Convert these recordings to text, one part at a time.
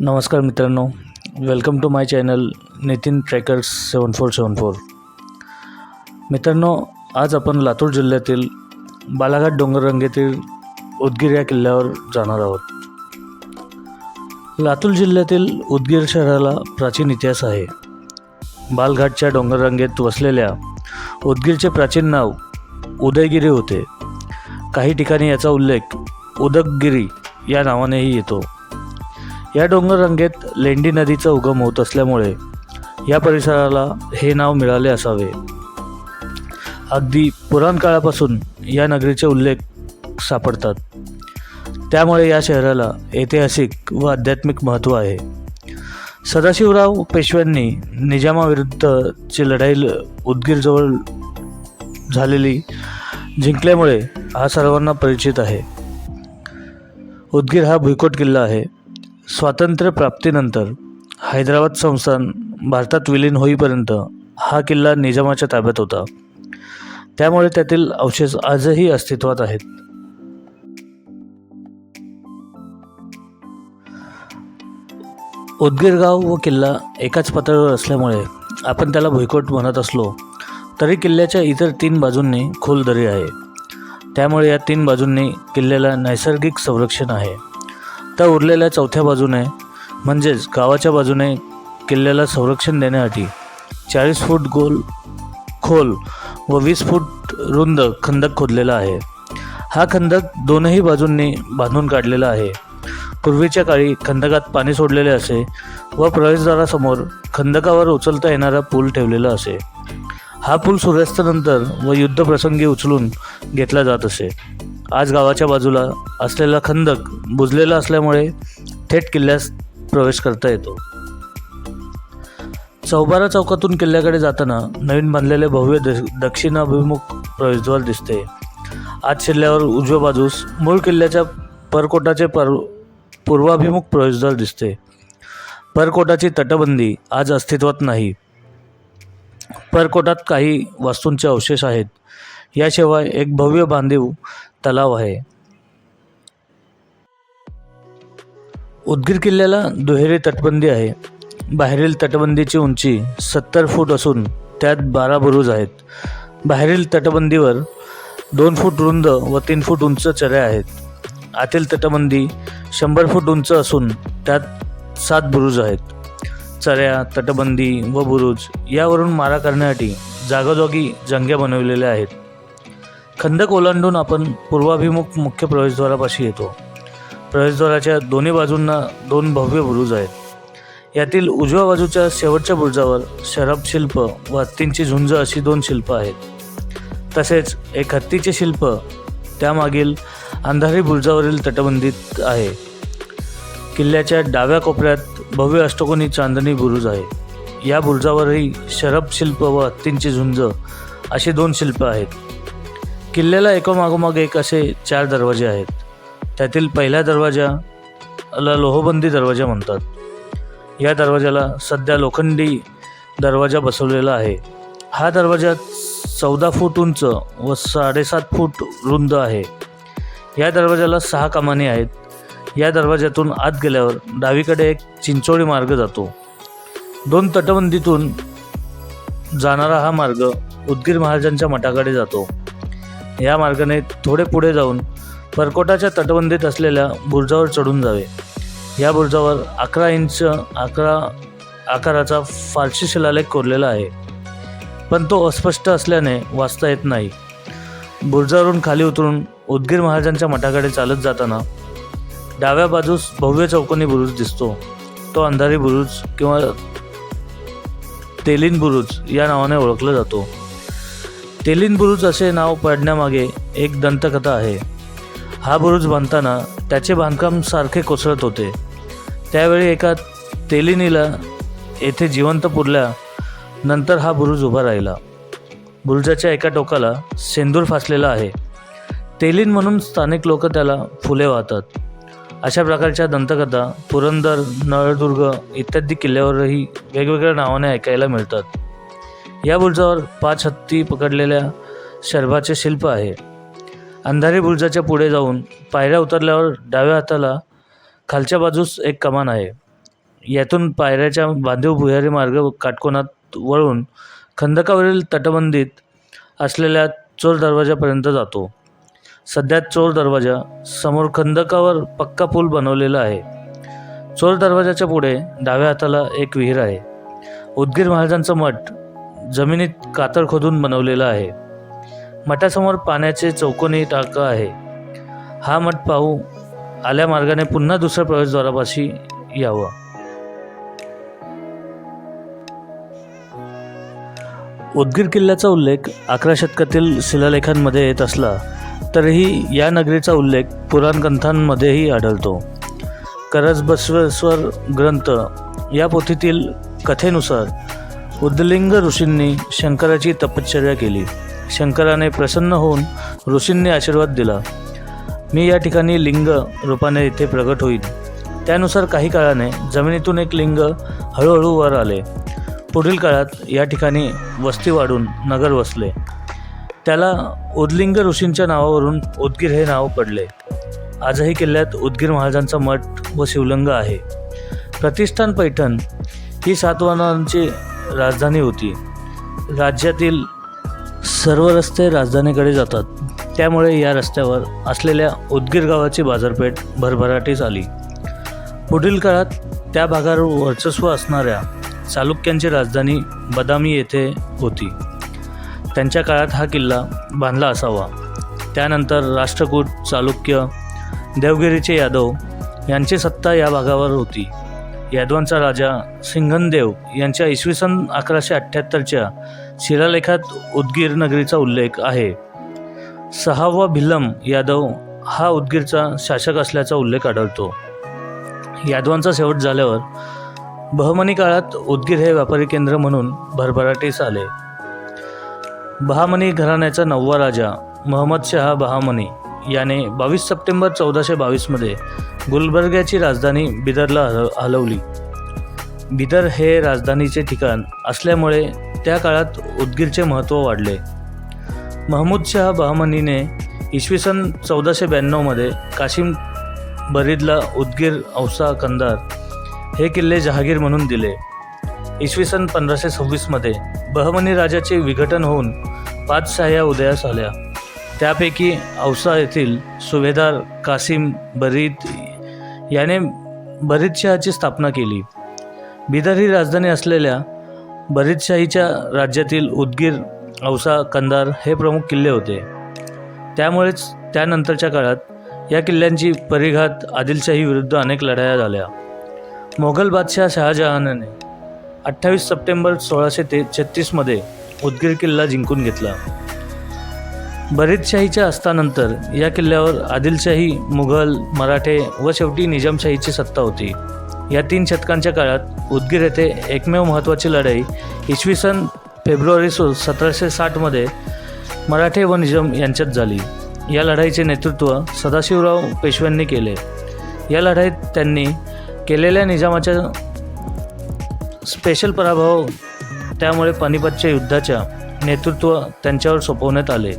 नमस्कार मित्रांनो. Welcome to my channel Nitin trackers seven four seven four मित्रांनो आज आपण लातूर जिल्ह्यातील बालाघाट डोंगररांगेतील उदगीर या किल्ल्यावर जाणार आहोत. लातूर जिल्ह्यातील उदगीर शहराला प्राचीन इतिहास आहे. बालघाटच्या डोंगररांगेत वसलेल्या उदगीरचे प्राचीन नाव उदयगिरी होते. काही ठिकाणी याचा उल्लेख उदकगिरी या नावानेही येतो. या डोंगररांगेत लेंडी नदीचा उगम होत असल्यामुळे या परिसराला हे नाव मिळाले असावे. अगदी पुराण काळापासून या नगरीचे उल्लेख सापडतात. त्यामुळे या शहराला ऐतिहासिक व आध्यात्मिक महत्त्व आहे. सदाशिवराव पेशव्यांनी निजामाविरुद्धची लढाई ल- उदगीरजवळ झालेली जिंकल्यामुळे हा सर्वांना परिचित आहे. उदगीर हा भुईकोट किल्ला आहे. स्वातंत्र्यप्राप्तीनंतर हैदराबाद संस्थान भारतात विलीन होईपर्यंत हा किल्ला निजामाच्या ताब्यात होता. त्यामुळे त्यातील अवशेष आजही अस्तित्वात आहेत. उदगीरगाव व किल्ला एकाच पातळीवर असल्यामुळे आपण त्याला भुईकोट म्हणत असलो तरी किल्ल्याच्या इतर तीन बाजूंनी खोल दरी आहे. त्यामुळे या तीन बाजूंनी किल्ल्याला नैसर्गिक संरक्षण आहे. त्या उरलेल्या चौथ्या बाजूने म्हणजेच गावाच्या बाजूने किल्ल्याला संरक्षण देण्यासाठी चाळीस फूट गोल खोल व वीस फूट रुंद खंदक खोदलेला आहे. हा खंदक दोनही बाजूंनी बांधून काढलेला आहे. पूर्वीच्या काळी खंदकात पाणी सोडलेले असे व प्रवेशद्वारासमोर खंदकावर उचलता येणारा पूल ठेवलेला असे. हा पूल सूर्यास्तानंतर व युद्धप्रसंगी उचलून घेतला जात असे. आज गावाच्या बाजूला असलेला खंदक बुजलेला असल्यामुळे थेट किल्ल्यास प्रवेश करता येतो. चौबारा चौकातून किल्ल्याकडे जाताना नवीन बांधलेले भव्य द दक्षिणाभिमुख प्रवेशद्वार दिसते. आज किल्ल्यावर उजव्या बाजूस मूळ किल्ल्याच्या परकोटाचे पर पूर्वाभिमुख प्रवेशद्वार दिसते. परकोटाची तटबंदी आज अस्तित्वात नाही. परकोटात काही वास्तूंचे अवशेष आहेत. याशिवाय एक भव्य बांधीव तलाव आहे. उदगीर किल्ल्याला दुहेरी तटबंदी आहे. बाहेरील तटबंदीची उंची सत्तर फूट असून त्यात बारा बुरुज आहेत. बाहेरील तटबंदीवर दोन फूट रुंद व तीन फूट उंच चऱ्या आहेत. आतील तटबंदी शंभर फूट उंच असून त्यात सात बुरुज आहेत. चऱ्या तटबंदी व बुरुज यावरून मारा करण्यासाठी जागोजागी जंग्या बनवलेल्या आहेत. खंदक ओलांडून आपण पूर्वाभिमुख मुख्य प्रवेशद्वारापाशी येतो. प्रवेशद्वाराच्या दोन्ही बाजूंना दोन भव्य बुरुज आहेत. यातील उजव्या बाजूच्या शेवटच्या बुरुजावर शरब शिल्प व हत्तींची झुंज अशी दोन शिल्प आहेत. तसेच एक हत्तीचे शिल्प त्यामागील अंधारी बुरुजावरील तटबंदीत आहे. किल्ल्याच्या डाव्या कोपऱ्यात भव्य अष्टकोनी चांदणी बुरुज आहे. या बुरुजावरही शरब शिल्प व हत्तींची झुंज अशी दोन शिल्प आहेत. किल्ल्याला एकामागोमाग एक असे चार दरवाजे आहेत. त्यातील पहिल्या दरवाजाला लोहबंदी दरवाजा म्हणतात. या दरवाजाला सध्या लोखंडी दरवाजा बसवलेला आहे. हा दरवाजा चौदा फूट उंच व साडेसात फूट रुंद आहे. या दरवाजाला सहा कमानी आहेत. या दरवाज्यातून आत गेल्यावर डावीकडे एक चिंचोळी मार्ग जातो. दोन तटबंदीतून जाणारा हा मार्ग उदगीर महाराजांच्या मठाकडे जातो. या मार्गाने थोडे पुढे जाऊन परकोटाच्या तटबंदीत असलेल्या बुरुजावर चढून जावे. या बुरजावर अकरा इंच अकरा आकाराचा फारशी शिलालेख कोरलेला आहे. पण तो अस्पष्ट असल्याने वाचता येत नाही. बुरजावरून खाली उतरून उदगीर महाराजांच्या मठाकडे चालत जाताना डाव्या बाजूस भव्य चौकोनी बुरुज दिसतो. तो अंधारी बुरुज किंवा तेलीन बुरुज या नावाने ओळखला जातो. तेलीन बुरुज असे नाव पडण्यामागे एक दंतकथा आहे. हा बुरुज बांधताना त्याचे बांधकाम सारखे कोसळत होते. त्यावेळी एका तेलिनीला येथे जिवंत पुरल्या नंतर हा बुरुज उभा राहिला. बुरुजाच्या एका टोकाला सेंदूर फासलेला आहे. तेलीन म्हणून स्थानिक लोक त्याला फुले वाहतात. अशा प्रकारच्या दंतकथा पुरंदर नळदुर्ग इत्यादी किल्ल्यावरही वेगवेगळ्या नावाने ऐकायला मिळतात. या बुरुजावर पाच हत्ती पकडलेल्या शर्भाचे शिल्प आहे. अंधारी बुरुजाच्या पुढे जाऊन पायऱ्या उतरल्यावर डाव्या हाताला खालच्या बाजूस एक कमान आहे. यातून पायऱ्याच्या बांधीव भुयारी मार्ग काटकोनात वळून खंदकावरील तटबंदीत असलेल्या चोर दरवाजापर्यंत जातो. सध्या चोर दरवाजा समोर खंदकावर पक्का पूल बनवलेला आहे. चोर दरवाजाच्या पुढे डाव्या हाताला एक विहीर आहे. उदगीर महाराजांचं मठ जमिनीत कातळ खोदून बनवलेलं आहे. मठासमोर पाण्याचे चौकोनी टाका आहे. हा मठ पाहू आल्या मार्गाने पुन्हा दुसऱ्या प्रवेशद्वारापाशी यावं. उदगीर किल्ल्याचा उल्लेख अकरा शतकातील शिलालेखांमध्ये येत असला तरीही या नगरीचा उल्लेख पुराणग्रंथांमध्येही आढळतो. करजबसवेश्वर ग्रंथ या पोथीतील कथेनुसार उद्दलिंग ऋषींनी शंकराची तपश्चर्या केली. शंकराने प्रसन्न होऊन ऋषींनी आशीर्वाद दिला. मी या ठिकाणी लिंग रूपाने इथे प्रगट होईल त्यानुसार काही काळाने जमिनीतून एक लिंग हळूहळू वर आले. पुढील काळात या ठिकाणी वस्ती वाढून नगर वसले. त्याला उदलिंग ऋषींच्या नावावरून उदगीर हे नाव पडले. आजही किल्ल्यात उदगीर महाराजांचा मठ व शिवलिंग आहे. प्रतिष्ठान पैठण ही सातवाहनांची राजधानी होती. राज्यातील सर्व रस्ते राजधानीकडे जातात. त्यामुळे या रस्त्यावर असलेल्या उदगीर गावाची बाजारपेठ भरभराटीस आली. पुढील काळात त्या भागावर वर्चस्व असणाऱ्या चालुक्यांची राजधानी बदामी येथे होती. त्यांच्या काळात हा किल्ला बांधला असावा. त्यानंतर राष्ट्रकूट चालुक्य देवगिरीचे यादव यांची सत्ता या भागावर होती. यादवांचा राजा सिंघनदेव यांच्या इसवी सन अकराशे अठ्ठ्याहत्तरच्या शिलालेखात उदगीर नगरीचा उल्लेख आहे. सहावा भिल्लम यादव हा उदगीरचा शासक असल्याचा उल्लेख आढळतो. यादवांचा शेवट झाल्यावर बहमनी काळात उदगीर हे व्यापारी केंद्र म्हणून भरभराटीस आले. बहामनी घराण्याचा नववा राजा महम्मद शहा बहामनी याने बावीस सप्टेंबर चौदाशे बावीसमध्ये गुलबर्ग्याची राजधानी बिदरला हल हलवली. बिदर हे राजधानीचे ठिकाण असल्यामुळे त्या काळात उदगीरचे महत्त्व वाढले. महमूद शहा बहामनीने इसवी सन चौदाशे ब्याण्णवमध्ये काशिम बरीदला उदगीर औसा कंदार हे किल्ले जहागीर म्हणून दिले. इसवी सन पंधराशे सव्वीसमध्ये बहमनी राजाचे विघटन होऊन पाच शाह्या उदयास आल्या. त्यापैकी औसा येथील सुभेदार कासिम बरीद याने बरीदशहाची स्थापना केली. बिदर ही राजधानी असलेल्या बरीदशाहीच्या राज्यातील उदगीर औसा कंदार हे प्रमुख किल्ले होते. त्यामुळेच त्यानंतरच्या काळात या किल्ल्यांची परिघात आदिलशाही विरुद्ध अनेक लढाया झाल्या. मोगल बादशाह शहाजहानने अठ्ठावीस सप्टेंबर सोळाशे ते छत्तीसमध्ये उदगीर किल्ला जिंकून घेतला. बरीदशाहीच्या अस्तानंतर या किल्ल्यावर आदिलशाही मुघल मराठे व शेवटी निजामशाहीची सत्ता होती. या तीन शतकांच्या काळात उदगीर येथे एकमेव महत्त्वाची लढाई इसवी सन फेब्रुवारी सो सतराशे साठमध्ये मराठे व निजाम यांच्यात झाली. या लढाईचे नेतृत्व सदाशिवराव पेशव्यांनी केले. या लढाईत त्यांनी केलेल्या निजामाच्या स्पेशल पराभव. त्यामुळे पानिपतच्या युद्धाच्या नेतृत्व त्यांच्यावर सोपवण्यात आले.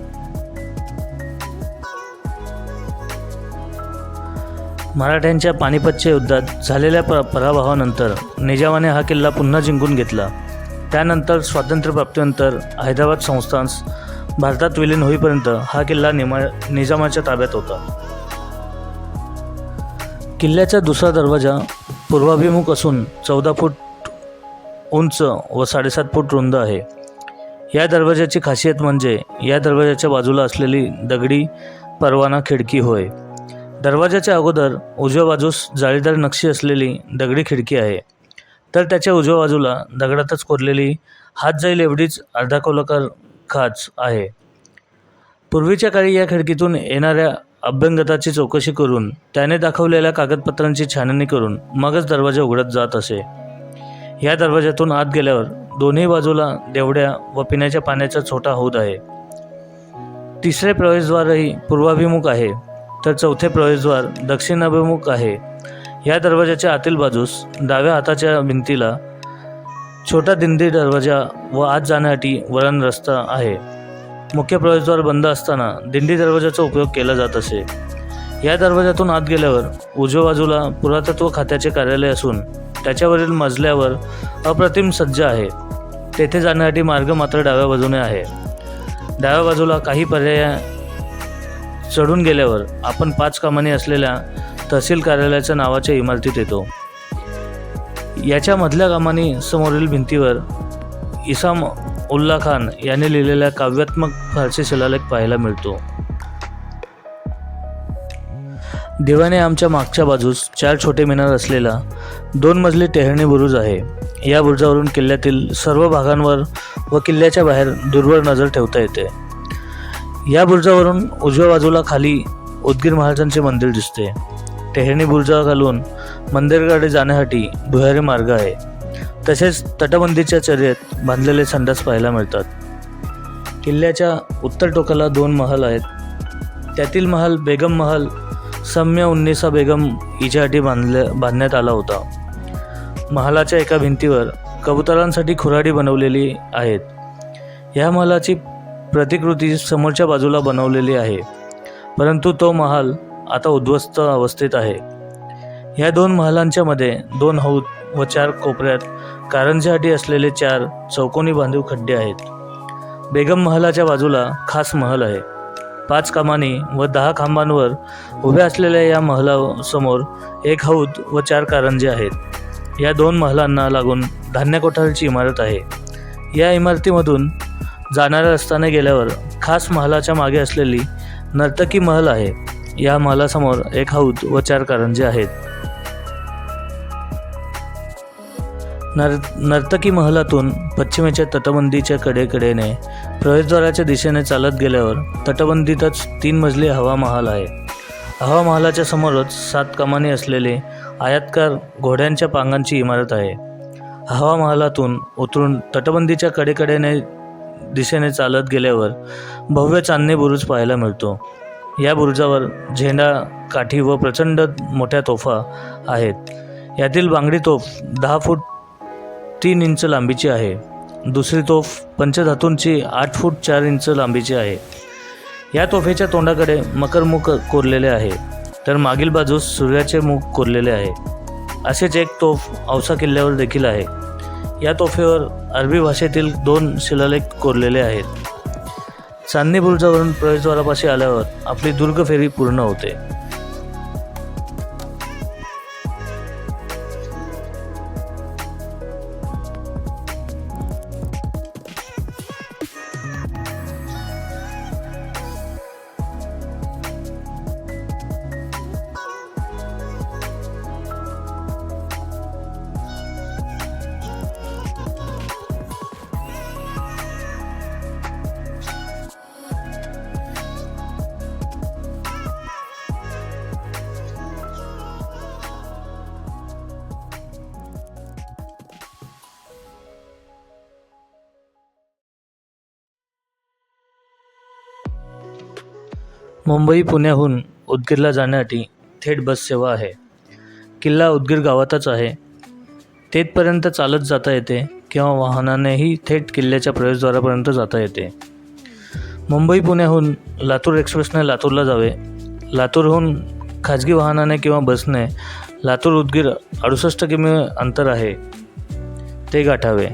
मराठ्यांच्या पानिपतच्या युद्धात झालेल्या प पराभवानंतर निजामाने हा किल्ला पुन्हा जिंकून घेतला. त्यानंतर स्वातंत्र्यप्राप्तीनंतर हैदराबाद संस्थांस भारतात विलीन होईपर्यंत हा किल्ला निमा निजामाच्या ताब्यात होता. किल्ल्याचा दुसरा दरवाजा पूर्वाभिमुख असून चौदा फूट उंच व साडेसात फूट रुंद आहे. या दरवाजाची खासियत म्हणजे या दरवाजाच्या बाजूला असलेली दगडी परवाना खिडकी होय. दरवाजाच्या अगोदर उजव्या बाजूस जाळीदार नक्षी असलेली दगडी खिडकी आहे. तर त्याच्या उजव्या बाजूला दगडातच कोरलेली हात जाईल एवढीच अर्धाकोलाकार खाच आहे. पूर्वीच्या काळी या खिडकीतून येणाऱ्या अभ्यंगताची चौकशी करून त्याने दाखवलेल्या कागदपत्रांची छाननी करून मगच दरवाजा उघडत जात असे. या दरवाज्यातून आत गेल्यावर दोन्ही बाजूला देवड्या व पिण्याच्या पाण्याचा छोटा हौद आहे. तिसरे प्रवेशद्वारही पूर्वाभिमुख आहे तर चौथे प्रवेशद्वार दक्षिणाभिमुख आहे. या दरवाजाच्या आतील बाजूस डाव्या हाताच्या भिंतीला छोटा दिंडी दरवाजा व आत जाण्यासाठी वळण रस्ता आहे. मुख्य प्रवेशद्वार बंद असताना दिंडी दरवाजाचा उपयोग केला जात असे. या दरवाजातून आत गेल्यावर उजव्या बाजूला पुरातत्व खात्याचे कार्यालय असून त्याच्यावरील मजल्यावर अप्रतिम सज्ज आहे. तेथे जाण्यासाठी मार्ग मात्र डाव्या बाजूने आहे. डाव्या बाजूला काही पर्याय चढून गेल्यावर आपण पाच कामानी असलेल्या तहसील कार्यालयाच्या नावाच्या इमारतीत येतो. याच्या मधल्या कामानी समोरील भिंतीवर इसाम उल्ला खान याने लिहिलेला काव्यात्मक फारसी शिलालेख पाहायला मिळतो. देवाने आमच्या मागच्या बाजूस चार छोटे मिनार असलेला दोन मजली टेहळणी बुरुज आहे. या बुरुजावरून किल्ल्यातील सर्व भागांवर व किल्ल्याच्या बाहेर दूरवर नजर ठेवता येते. या बुरुजावरून उजव्या बाजूला खाली उदगीर महाराजांचे मंदिर दिसते. टेहळणी बुरुजा घालून मंदिरकडे जाण्यासाठी भुयारी मार्ग आहे. तसेच तटबंदीच्या चर्येत बांधलेले संडास पाहायला मिळतात. किल्ल्याच्या उत्तर टोकाला दोन महल आहेत. त्यातील महल बेगम महल सम्य उन्निसा बेगम हिच्यासाठी बांधल्या बांधण्यात आला होता. महालाच्या एका भिंतीवर कबुतरांसाठी खुराडी बनवलेली आहेत. या महालाची प्रतिकृती समोरच्या बाजूला बनवलेली आहे परंतु तो महाल आता उद्ध्वस्त अवस्थेत आहे. या दोन महालांच्या मध्ये दोन हौद व चार कोपऱ्यात कारंजासाठी असलेले चार चौकोनी बांधीव खड्डे आहेत. बेगम महालाच्या बाजूला खास महल आहे. पाच कमानी व दहा खांबांवर उभ्या असलेल्या या महलासमोर एक हौद व चार कारंजे आहेत. या दोन महलांना लागून धान्य कोठारची इमारत आहे. या इमारतीमधून जाणाऱ्या रस्त्याने गेल्यावर खास महालाच्या मागे असलेली नर्तकी महल आहे. या महालासमोर एक हौद व चार कारंजे आहेत. नर नर्तकी महलातून पश्चिमेच्या तटबंदीच्या कडेकडेने प्रवेशद्वाराच्या दिशेने चालत गेल्यावर तटबंदीतच तीन मजली हवा महाल आहे. हवा महालाच्या समोरच सात कमानी असलेले आयातकार घोड्यांच्या पांगांची इमारत आहे. हवा महालातून उतरून तटबंदीच्या कडेकडेने दिशेने चालत गेल्यावर भव्य चांदणी बुरुज पाहायला मिळतो. या बुरुजावर झेंडा काठी व प्रचंड मोठ्या तोफा आहेत. यातील बांगडी तोफ दहा फूट तीन इंच लांबीची आहे. दुसरी तोफ पंचधातूंची आठ फूट चार इंच लांबीची आहे. या तोफेच्या तोंडाकडे मकरमुख कोरलेले आहे. तर मागील बाजूस सूर्याचे मुख कोरलेले आहे. असेच एक तोफ औसा किल्ल्यावर देखील आहे. या तोफेवर अरबी भाषेतील दोन शिलालेख कोरलेले आहेत. चांदणी बुरुजावरून प्रवेशद्वारापाशी आल्यावर आपली दुर्ग फेरी पूर्ण होते. मुंबई पुण्याहून उदगीरला जाण्यासाठी थेट बस सेवा आहे. किल्ला उदगीर गावातच आहे. तेथपर्यंत चालत जाता येते किंवा वाहनानेही थेट किल्ल्याच्या प्रवेशद्वारापर्यंत जाता येते. मुंबई पुण्याहून लातूर एक्सप्रेसने लातूरला जावे. लातूरहून खाजगी वाहनाने किंवा बसने लातूर उदगीर अडुसष्ट किमी अंतर आहे. ते गाठावे.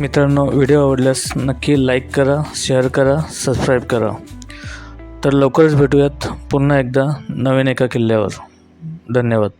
मित्रांनो व्हिडिओ आवडल्यास नक्की लाईक करा शेअर करा सबस्क्राईब करा. तर लवकरच भेटूयात पुन्हा एकदा नवीन एका किल्ल्यावर. धन्यवाद.